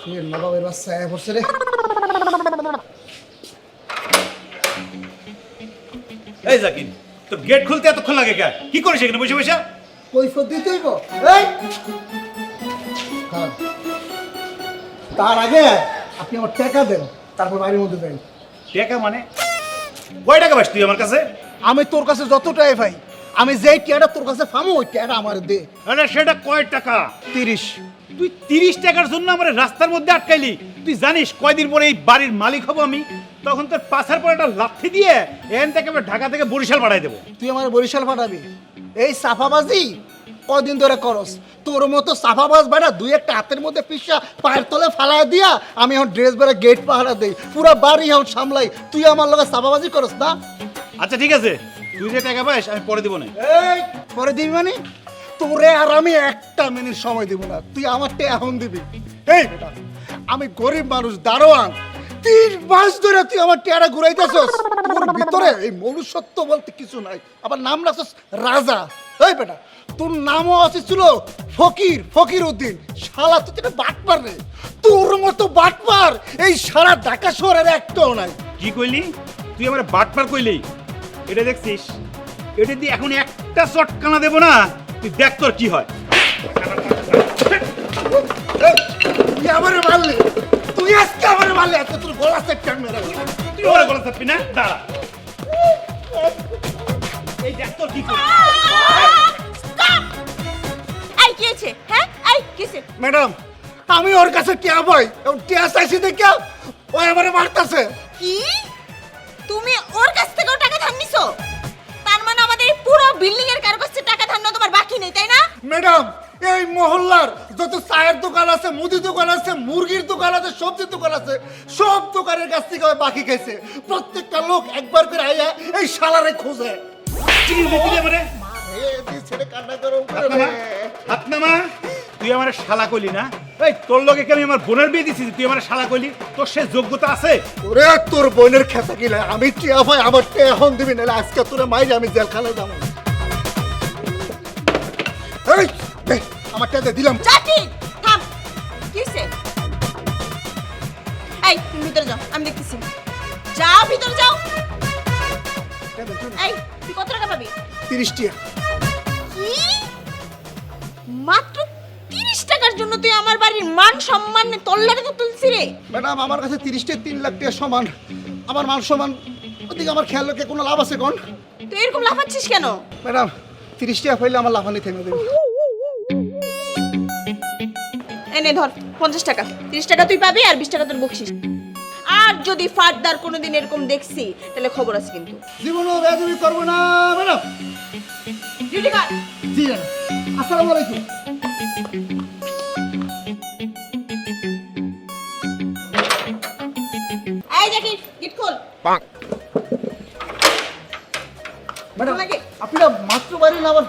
ফের নবাবের বাচ্চা আয়া পড়ছে রে। এই জাকির তোর গেট খুলতে এতক্ষণ লাগে কে? কি করিস এখানে বসে বসে? কৈফত দিতে হইব? এই! খারাপ। তার আগে আপনি আমার টাকা দেন তারপর বাড়ির মধ্যে দেন টাকা মানে? কয় টাকা পাস তুই আমার কাছে? আমি তোর কাছে যত যতটাই ভাই আমি যেই টিয়াটা তোর কাছে ফামো ওই টিয়াটা আমার দে। আরে সেটা কয় টাকা? তিরিশ। তুই তিরিশ টাকার জন্য আমার রাস্তার মধ্যে আটকাইলি। তুই জানিস কয়দিন পরে এই বাড়ির মালিক হব আমি? তখন তোর পাশার পর একটা লাথি দিয়ে এখান থেকে আমি ঢাকা থেকে বরিশাল পাঠাই দেবো। তুই আমার বরিশাল পাঠাবি? এই সাফাবাজি কদিন ধরে করস? তোর মতো সাফাবাজ বেড়া দুই একটা হাতের মধ্যে পিসা পায়ের তলে ফালাই দিয়া আমি এখন ড্রেস বেড়া গেট পাহারা দেই। পুরো বাড়ি এখন সামলাই। তুই আমার লগে সাফাবাজি করস না? আচ্ছা ঠিক আছে। তুই যে টাকা পাস আমি পরে দিব না। এই পরে দিবি মানে? তোরে আর আমি একটা মিনিট সময় দিব না। তুই আমারটা এখন দিবি। এই বেটা আমি গরিব মানুষ দারোয়ান। তিন মাস ধরে তুই আমার টেয়ারা ঘুরাইতেছস। তোর ভিতরে এই মনুষ্যত্ব বলতে কিছু নাই। আবার নাম রাখছস রাজা। এই বেটা তোর নামও আছে ছিল ফকির ফকির উদ্দিন। শালা তুই তো একটা বাটপার রে। তোর মতো বাটপার এই সারা ঢাকা শহরের একটাও নাই। কি কইলি? তুই আমার বাটপার কইলি? এটা দেখছিস? এটা দিয়ে এখন একটা চটকানা দেবো না তুই দেখ তোর কি হয়। তুই আমারে মারলি। তুই আজকে আমারে মারলি আজকে তোর গলা সেট টান মেরে তুই ওরা গলা চাপবি না দাঁড়া। এই দেখ তোর কি করে। এই কি হয়েছে? হ্যাঁ? এই কিসে ম্যাডাম আমি ওর কাছে টিয়া বই টিয়া চাইছি দেখে ওই আমারে মারতাছে। কি? তুমি ওর কাছ থেকেও টাকা ধার নিছো? তার মানে আমাদের এই পুরো বিল্ডিং এর কারও কাছ থেকে টাকা ধার নেওয়া তোমার বাকি নেই তাই না? ম্যাডাম এই মহল্লার যত চায়ের দোকান আছে মুদি দোকান আছে মুরগির দোকান আছে সবজির দোকান আছে সব দোকানের কাছ থেকে বাকি খাইছে প্রত্যেকটা লোক একবার করে আইয়া এই শালারে খোঁজে। রে। হাত নামা তুই আমার শালা কলি না? এই তোর লগে কি আমি আমার বোনের বিয়ে দিছিস তুই আমার শালা কইলি? তোর সে যোগ্যতা আছে? ওরে তোর বোনের খেতা গিলা আমি টিয়া ভাই আমার টিয়া এখন দিবি নাহলে আজকে তোরে মাইরে আমি জেলখানায় যাব। এই দে, আমার দিলাম। চাচি থাম। কিসে এই তুমি ভিতরে যাও আমি দেখতেছি। যাও ভিতরে যাও। এই তুই কত টাকা পাবি? তিরিশ টিয়া। কি? মাত্র জন্য তুই আমার বাড়ির মান সম্মান তল্লারে তো তুলছি রে। ম্যাডাম আমার কাছে তিরিশ টিয়া তিন লাখ টিয়া সমান। আমার মান সমান ওদিকে আমার খেয়াল রেখে কোনো লাভ আছে কোন? তুই এরকম লাফাচ্ছিস কেন? ম্যাডাম তিরিশ টাকা পাইলে আমার লাফানি থেমে দেবে এনে ধর পঞ্চাশ টাকা। তিরিশ টাকা তুই পাবি আর বিশ টাকা তোর বকশিস। আর যদি ফার্দার কোনোদিন এরকম দেখছি তাহলে খবর আছে কিন্তু। জীবনও বেদবি করব না ম্যাডাম। ডিউটি কর জি আসসালামু আলাইকুম।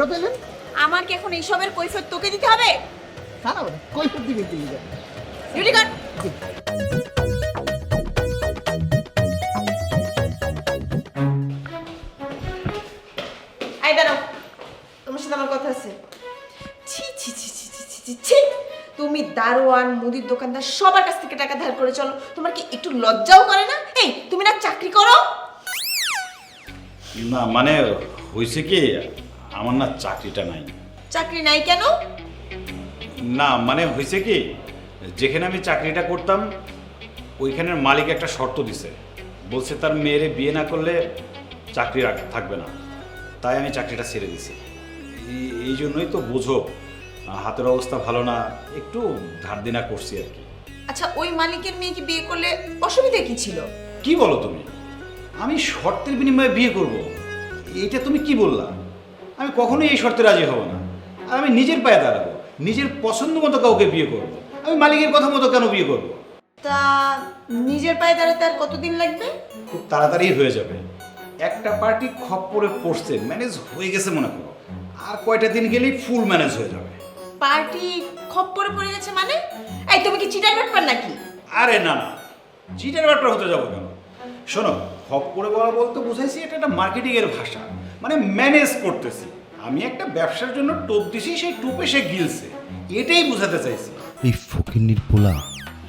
কেন পেলেন আমাকে এখন এইসবের কৈফত তোকে দিতে হবে? কৈফত দিবেন তুমি দাঁড়াও। তোমার সাথে আমার কথা আছে। তুমি দারোয়ান মুদির দোকানদার সবার কাছ থেকে টাকা ধার করে চলো। তোমার কি একটু লজ্জাও করে না? এই তুমি না চাকরি করো? না মানে হয়েছে কি? আমার না চাকরিটা নাই। চাকরি নাই কেন? না মানে হয়েছে কি যেখানে আমি চাকরিটা করতাম ওইখানের মালিক একটা শর্ত দিছে। বলছে তার মেয়েরে বিয়ে না করলে চাকরি থাকবে না। তাই আমি চাকরিটা ছেড়ে দিছি। এই- জন্যই তো বোঝো হাতের অবস্থা ভালো না একটু ধার দিনা করছি আর কি। আচ্ছা ওই মালিকের মেয়েকে বিয়ে করলে অসুবিধা কি ছিল? কি বলো তুমি? আমি শর্তের বিনিময়ে বিয়ে করব। এইটা তুমি কি বললা? আমি কখনোই এই শর্তে রাজি হব না। আর আমি নিজের পায়ে দাঁড়াবো নিজের পছন্দ মতো কাউকে বিয়ে করব। আমি মালিকের কথা মতো কেন বিয়ে করব? তা নিজের পায়ে দাঁড়াতে আর কতদিন লাগবে? খুব তাড়াতাড়ি হয়ে যাবে। একটা পার্টি খপ্পরে পড়ছে ম্যানেজ হয়ে গেছে মনে করো। আর কয়টা দিন গেলেই ফুল ম্যানেজ হয়ে যাবে। পার্টি খপ্পরে পড়ে গেছে মানে? এই তুমি কি চিটার ব্যাপার নাকি? আরে না না। চিটার ব্যাপারটা হতে যাব কেন? শোনো হপ করে বলা বলতে বুঝাইছি এটা একটা মার্কেটিংয়ের ভাষা। মানে ম্যানেজ করতেছি। আমি একটা ব্যবসার জন্য টোপ দিছি সেই টোপে সে গিলছে। এটাই বোঝাতে চাইছি। এই ফকিন্নির পোলা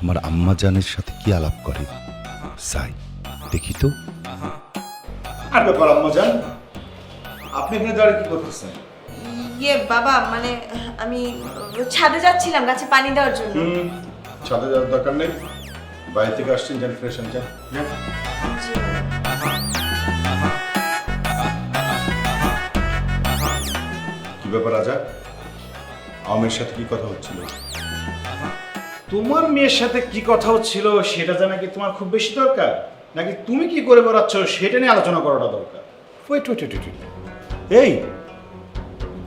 আমার আম্মা জানের সাথে কি আলাপ করে? সাই দেখি তো। আর ব্যাপার আম্মা যান আপনি এখানে দাঁড়িয়ে কি করতেছেন? ইয়ে বাবা মানে আমি ছাদে যাচ্ছিলাম গাছে পানি দেওয়ার জন্য। ছাদে যাওয়ার দরকার নেই। বাইরে থেকে আসছেন যান ফ্রেশ হন যান। কি ব্যাপার রাজা? আমের সাথে কি কথা হচ্ছিল? তোমার মেয়ের সাথে কি কথা হচ্ছিল সেটা জানা কি তোমার খুব বেশি দরকার? নাকি তুমি কি করে বেড়াচ্ছ সেটা নিয়ে আলোচনা করাটা দরকার? ওয়েট ওয়েট ওয়েট ওয়েট এই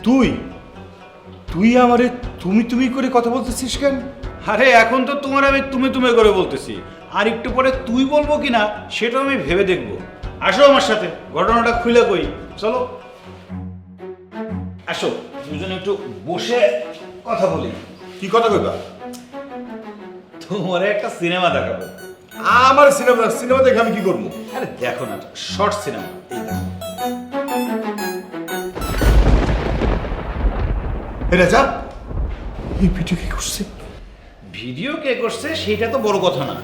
তুই তুই আমারে তুমি তুমি করে কথা বলতেছিস কেন? আরে এখন তো তোমার আমি তুমি তুমি করে বলতেছি। আর একটু পরে তুই বলব কি না সেটা আমি ভেবে দেখব। আসো আমার সাথে ঘটনাটা খুলে কই। চলো। আসো, দুজনে একটু বসে কথা বলি। কি কথা কইবা? তোমার একটা সিনেমা দেখাবো। আমার সিনেমা সিনেমা দেখে আমি কি করব? আরে দেখো না, শর্ট সিনেমা, এই দেখো। এই রাজা, এই ভিডিও কি করছে? ভিডিও কে করছে সেটা তো বড় কথা না।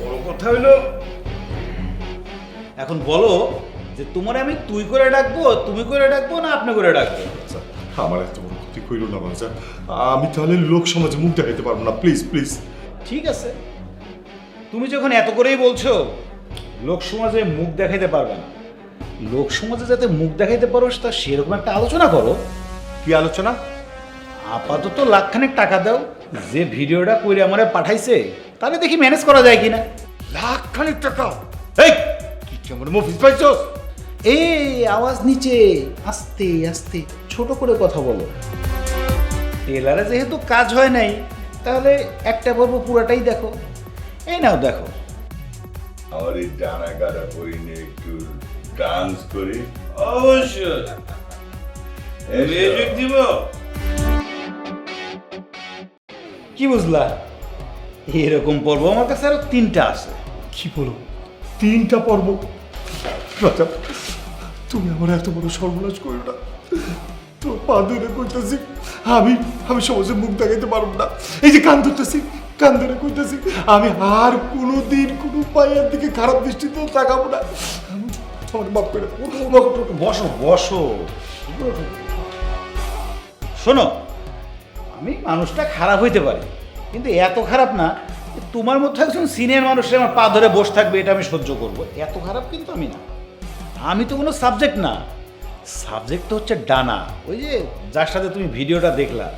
বড় কথা হইল, এখন বলো যে তোমার আমি তুই করে ডাকবো তুমি করে ডাকবো না আপনি করে ডাকবো? আচ্ছা, আমার এত বড় ক্ষতি কইল না বাজা আমি তাহলে লোক সমাজে মুখ দেখাইতে পারব না প্লিজ প্লিজ ঠিক আছে। তুমি যখন এত করেই বলছো লোক সমাজে মুখ দেখাইতে পারবে না। লোক সমাজে যাতে মুখ দেখাইতে পারো তা সেরকম একটা আলোচনা করো। কি আলোচনা? আপাতত লাখখানেক টাকা দাও যে ভিডিওটা করে আমারে পাঠাইছে তাহলে দেখি ম্যানেজ করা যায় কিনা। লাখ খানিক টাকা? এই কি কেমন মফিস পাইছো এই আওয়াজ নিচে। আস্তে আস্তে ছোট করে কথা বলো। টেলারে যেহেতু কাজ হয় নাই তাহলে একটা পর্ব পুরাটাই দেখো। এই নাও দেখো। আমার এই ডানা গাড়া পরিনে একটু ডান্স করি। অবশ্যই। মিউজিক দিব? কি বুঝলা? এরকম পর্ব আমার কাছে আরও তিনটা আছে। কি বলো? তিনটা পর্ব? তুমি আমার এত বড় সর্বনাশ করো না। তোর পা ধরে কইতেছি, আমি আমি সমাজে মুখ দেখাইতে পারব না। এই যে কান ধরতেছি, কান ধরে কইতেছি, আমি আর কোনো দিন কোনো পায়ের দিকে খারাপ দৃষ্টিতে তাকাবো না। আমার বাপ করে। বসো বসো। শোনো, আমি মানুষটা খারাপ হইতে পারি, কিন্তু এত খারাপ না তোমার মতো একজন সিনিয়র মানুষের আমার পা ধরে বসে থাকবে, এটা আমি সহ্য করব। এত খারাপ কিন্তু আমি না। আমি তো কোনো সাবজেক্ট না। সাবজেক্ট তো হচ্ছে ডানা। ওই যে যার সাথে তুমি ভিডিওটা দেখলা।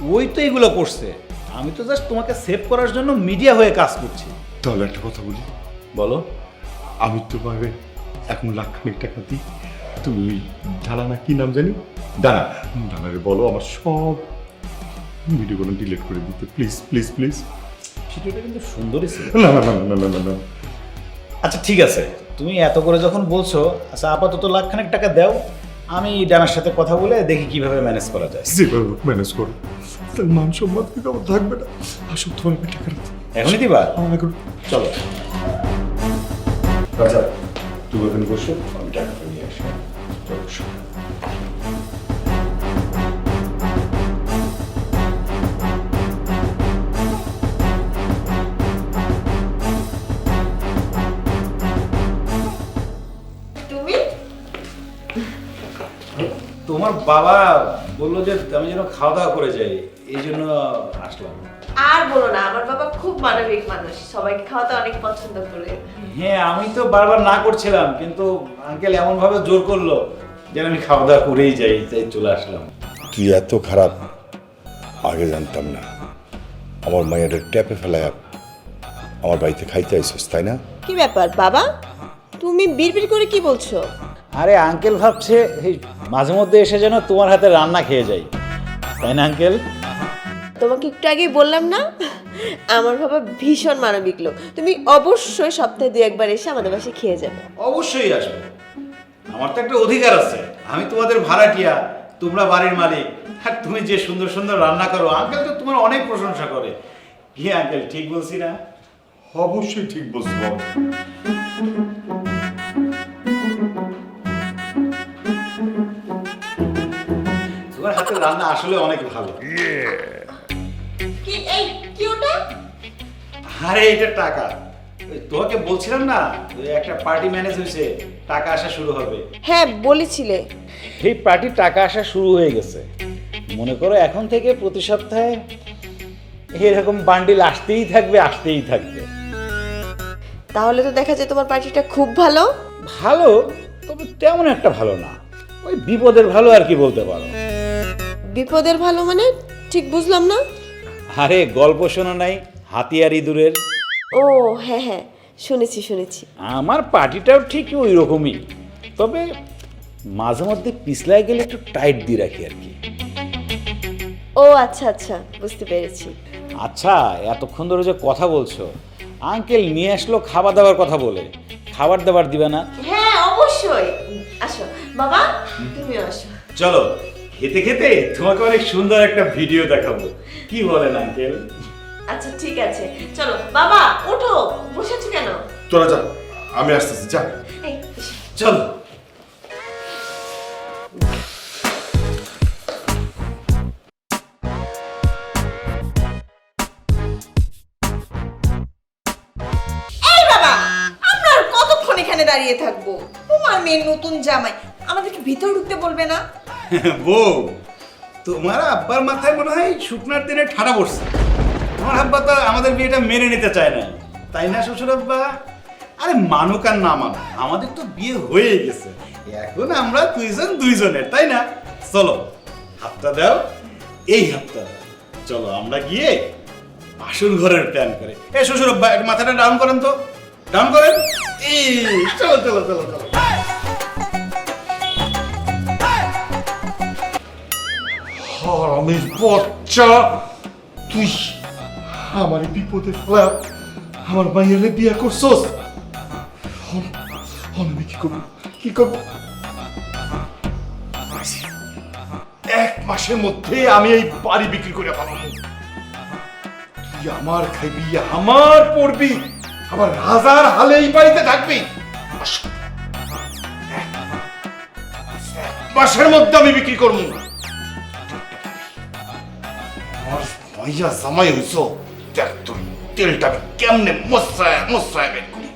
ওই তো এগুলো করছে। আমি তো জাস্ট তোমাকে সেভ করার জন্য মিডিয়া হয়ে কাজ করছি। তাহলে একটা কথা বলি। বলো। আমি তোমাকে এখন লাখ খানিক টাকা দিই। তুমি ডানা না কি নাম জানি? ডানা। ডানারে বলো আমার সব ভিডিওগুলো ডিলিট করে দিতে। প্লিজ প্লিজ প্লিজ ভিডিওটা কিন্তু সুন্দরই ছিল। না না না না না না। আচ্ছা ঠিক আছে। তুমি এত করে যখন বলছো আচ্ছা আপাতত লাখখানেক টাকা দাও আমি ডানার সাথে কথা বলে দেখি কীভাবে ম্যানেজ করা যায়। যেভাবে ম্যানেজ করো। তার মান সম্মান কিন্তু আমার থাকবে না। আসুক তোমার আমি টাকা রাখতে এখনই দিবা? আমার এখন। চলো। রাজা তুমি ওখানে বসো আমি টাকাটা নিয়ে আসি। চলো, তোমার বাবা বলল যে আমি যেন খাওয়া দাওয়া করে যাই এই জন্য আসলাম। আর বলো না আমার বাবা খুব মানবিক মানুষ সবাইকে খাওয়াতে অনেক পছন্দ করে। হ্যাঁ আমি তো বারবার না করছিলাম কিন্তু আঙ্কেল এমনভাবে জোর করল যেন আমি খাওয়া দাওয়া করেই যাই তাই চলে আসলাম। তুই এত খারাপ? আগে জানতাম না। আমার মায়ের ট্যাপে ফেলায় আমার বাড়িতে খাইতে আইসিস তাই না? কি ব্যাপার বাবা? তুমি বিড়বিড় করে কি বলছো? আরে আঙ্কেল ভাবছে এই মাঝে মধ্যে এসে যেন তোমার হাতে রান্না খেয়ে যাই। তাই না আঙ্কেল? তোমাকে একটু আগেই বললাম না? আমার বাবা ভীষণ মানবিক লোক। তুমি অবশ্যই সপ্তাহে দু একবার এসে আমাদের বাসায় খেয়ে যাবে। অবশ্যই আসবে। আমার তো একটা অধিকার আছে। আমি তোমাদের ভাড়াটিয়া তোমরা বাড়ির মালিক। আর তুমি যে সুন্দর সুন্দর রান্না করো আঙ্কেল তো তোমার অনেক প্রশংসা করে। কি আঙ্কেল ঠিক বলছি না? অবশ্যই ঠিক বলছো রান্না আসলে অনেক ভালো। কি এই কি ওটা? আরে এটা টাকা। ওই তোমাকে বলছিলাম না ওই একটা পার্টি ম্যানেজ হয়েছে টাকা আসা শুরু হবে। হ্যাঁ বলেছিলে। পার্টির টাকা আসা শুরু হয়ে গেছে। মনে করো এখন থেকে প্রতি সপ্তাহে এরকম বান্ডিল আসতেই থাকবে আসতেই থাকবে। তাহলে তো দেখা যায় তোমার পার্টিটা খুব ভালো। ভালো তবে তেমন একটা ভালো না। ওই বিপদের ভালো আর কি বলতে পারো। বিপদের ভালো মানে ঠিক বুঝলাম না? আরে গল্প শোনো নাই হাতিয়ার ইঁদুরের ও হ্যাঁ হ্যাঁ শুনেছি শুনেছি। আমার পার্টিটাও ঠিক ওই রকমই তবে মাঝে মধ্যে পিছলায় গেলে একটু টাইট দিয়ে রাখি আর কি। ও আচ্ছা আচ্ছা বুঝতে পেরেছি। আচ্ছা এতক্ষণ ধরে যে কথা বলছো আঙ্কেল নিয়ে আসলো খাবার দাবার কথা বলে। খাবার দাবার দিবে না? হ্যাঁ অবশ্যই। আসো বাবা তুমিও আসো। চলো খেতে খেতে তোমাকে অনেক সুন্দর একটা ভিডিও দেখাবো। কি বলেন আঙ্কেল আচ্ছা ঠিক আছে। চলো বাবা ওঠো বসে আছো কেন? তোরা যা আমি আসতেছি যা। এই। চলো। এই বাবা আমরা আর কতক্ষণ এখানে দাঁড়িয়ে থাকব? তোমার মেয়ের নতুন জামাই আমাদেরকে ভিতর ঢুকতে বলবে না? বউ তোমার আব্বার মাথায় মনে হয় শুকনার দিনে ঠাড়া পড়ছে। তোমার আব্বা তো আমাদের বিয়েটা মেনে নিতে চায় না তাই না, শ্বশুর আব্বা? আরে মানুক আর না মানুক, আমাদের তো বিয়ে হয়ে গেছে। এখন আমরা দুইজন দুইজনের, তাই না? চলো, হাতটা দাও, এই হাতটা চলো, আমরা গিয়ে বাসন ঘরের প্ল্যান করে। এ শ্বশুর আব্বা মাথাটা ডাউন করেন তো। ডাউন করেন? এই, চলো চলো চলো চলো। হারামির বাচ্চা তুই আমার বিপদে ফেলা আমার মাইয়ারে বিয়ে করছস আমি কি করব কি করব এক মাসের মধ্যে আমি এই বাড়ি বিক্রি করে পালাবো তুই আমার খাইবি আমার পড়বি আমার রাজার হালে এই বাড়িতে থাকবি মাসের মধ্যে আমি বিক্রি করব ভাইয়া জামাই হইছ দেখ তোর তেলটা আমি কেমনে মশায় মশায় বের করি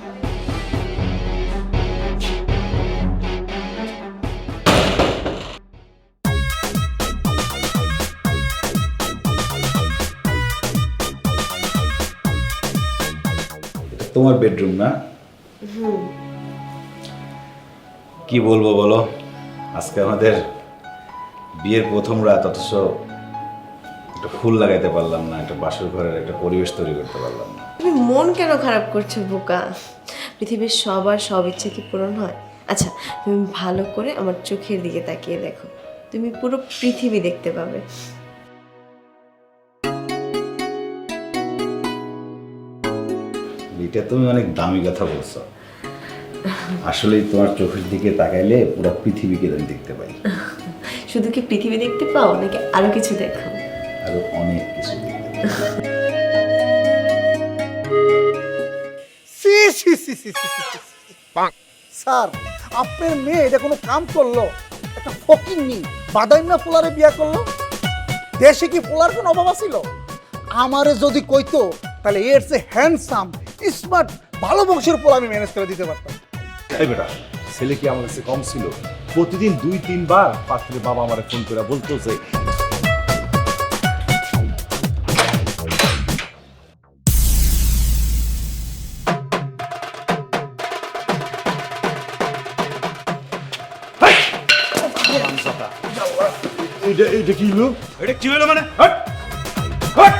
তোমার বেডরুম না? কি বলব বলো? আজকে আমাদের বিয়ের প্রথম রাত অথচ একটা ফুল লাগাইতে পারলাম না একটা বাসর ঘরের একটা পরিবেশ তৈরি করতে পারলাম না। তুমি মন কেন খারাপ করছ বোকা? পৃথিবীর সবার সব ইচ্ছে কি পূরণ হয়? আচ্ছা তুমি ভালো করে আমার চোখের দিকে তাকিয়ে দেখো। তুমি পুরো পৃথিবী দেখতে পাবে। এটা তুমি অনেক দামি কথা বলছো। আসলেই তোমার চোখের দিকে তাকাইলে পুরো পৃথিবীকে আমি দেখতে পাই। শুধু কি পৃথিবী দেখতে পাও নাকি আরও কিছু দেখো? আরও অনেক কিছু। স্যার আপনার মেয়ে এটা কোনো কাম করল? একটা ফকিং নি বাদাইম না পোলারে বিয়া করল? দেশে কি পোলার কোনো অভাব ছিল আমারে যদি কইতো তাহলে এর সে হ্যান্ডসাম স্মার্ট ভালো বংশের পোলা আমি ম্যানেজ করে দিতে পারতাম। এই বেটা ছেলে কি আমার কাছে কম ছিল? প্রতিদিন দুই তিনবার পাত্রের বাবা আমার ফোন করে বলতো যে এইটা এইটা কি হলো? এটা কি হলো মানে? হট! হট!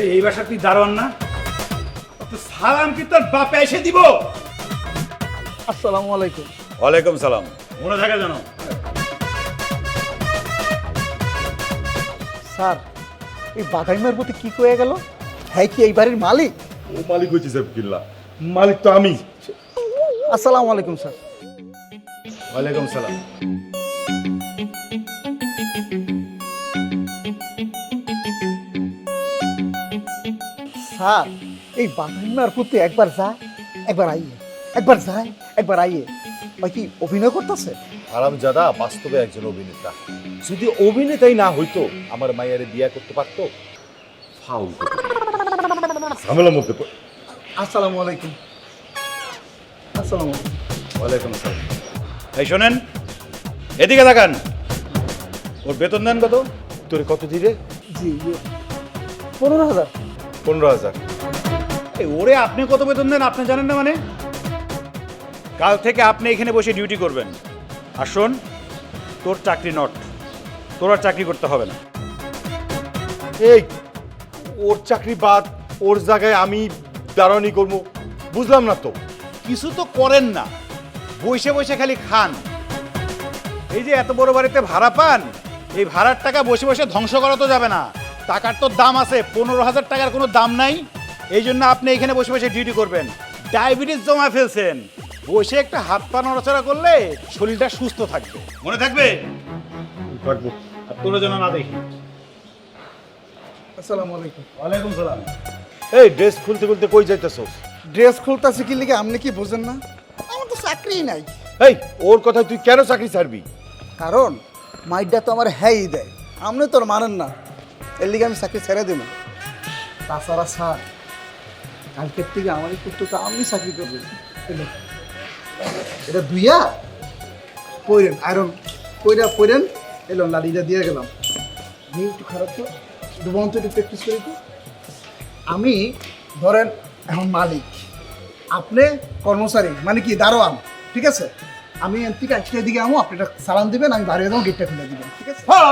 এই এই বাসা তুই দারোয়ান না? তো সালাম কি তোর বাপে এসে দিব? আসসালামু আলাইকুম। ওয়ালাইকুম সালাম। মনে থাকে জানো স্যার এই বাদাইমার প্রতি কি কয়ে গেল? হ্যাঁ কি এই বাড়ির মালিক? ও মালিক হয়েছে সাহেব কিল্লা। মালিক তো আমি। আসসালামু আলাইকুম স্যার। ওয়ালাইকুম সালাম। স্যার এই বাদাইমার প্রতি একবার যা একবার আইয়ে একবার যায় একবার আইয়ে। ভাই কি অভিনয় করতেছে? হারামজাদা বাস্তবে একজন অভিনেতা। যদি অভিনেতাই না হইতো আমার মাইয়ারে বিয়ে করতে পারতো? ফাউল ঝামেলা মধ্যে আসসালামু আলাইকুম। আসসালামু আলাইকুম। ওয়ালাইকুম আসসালাম। এই শোনেন এদিকে দেখান ওর বেতন দেন কত? তোরে কত দিলে জি পনেরো হাজার। পনেরো হাজার। এই ওরে আপনি কত বেতন দেন আপনি জানেন না মানে? কাল থেকে আপনি এখানে বসে ডিউটি করবেন। আর শোন তোর চাকরি নট তোর আর চাকরি করতে হবে না। এই ওর চাকরি বাদ ওর জায়গায় আমি দাঁড়ানি করব। বুঝলাম না তো। কিছু তো করেন না। বসে বসে খালি খান। এই যে এত বড় বাড়িতে ভাড়া পান এই ভাড়ার টাকা বসে বসে ধ্বংস করা তো যাবে না। টাকার তো দাম আছে পনেরো হাজার টাকার কোনো দাম নাই। এই জন্য আপনি এখানে বসে বসে ডিউটি করবেন। ডায়াবেটিস জমা ফেলছেন। বসে একটা হাত পা নড়াচড়া করলে শরীরটা সুস্থ থাকবে। মনে থাকবে? আর তোরা যেন না দেখি। আসসালামু আলাইকুম। ওয়ালাইকুম সালাম। এই ড্রেস খুলতে খুলতে কই যাইতেছস? ড্রেস খুলতেছি কি লিগে? আপনি কি বুঝেন না? তো চাকরিই নাই। এই ওর কথা তুই কেন চাকরি ছাড়বি? কারণ মাইডটা তো আমার হ্যাঁই দেয়। আপনি তোর মানেন না। এর লিগে আমি চাকরি ছেড়ে দেব। তাছাড়া স্যার কালকের থেকে আমার একটু তো আপনি চাকরি করবেন। এটা দুইয়া? পইরেন আয়রন। পইরা পইরেন এলো লাড়িটা দিয়ে গেলাম। দিয়ে একটু খারাপ তো দুবন্ত একটু প্র্যাকটিস করি তো। আমি ধরেন এখন মালিক। আপনি কর্মচারী মানে কি দারোয়ান, ঠিক আছে? আমি এর থেকে দিকে আমো আপনি সালাম দিবেন, আমি বাড়ি যাব, গেটটা খুলে দিবেন, ঠিক আছে? হ্যাঁ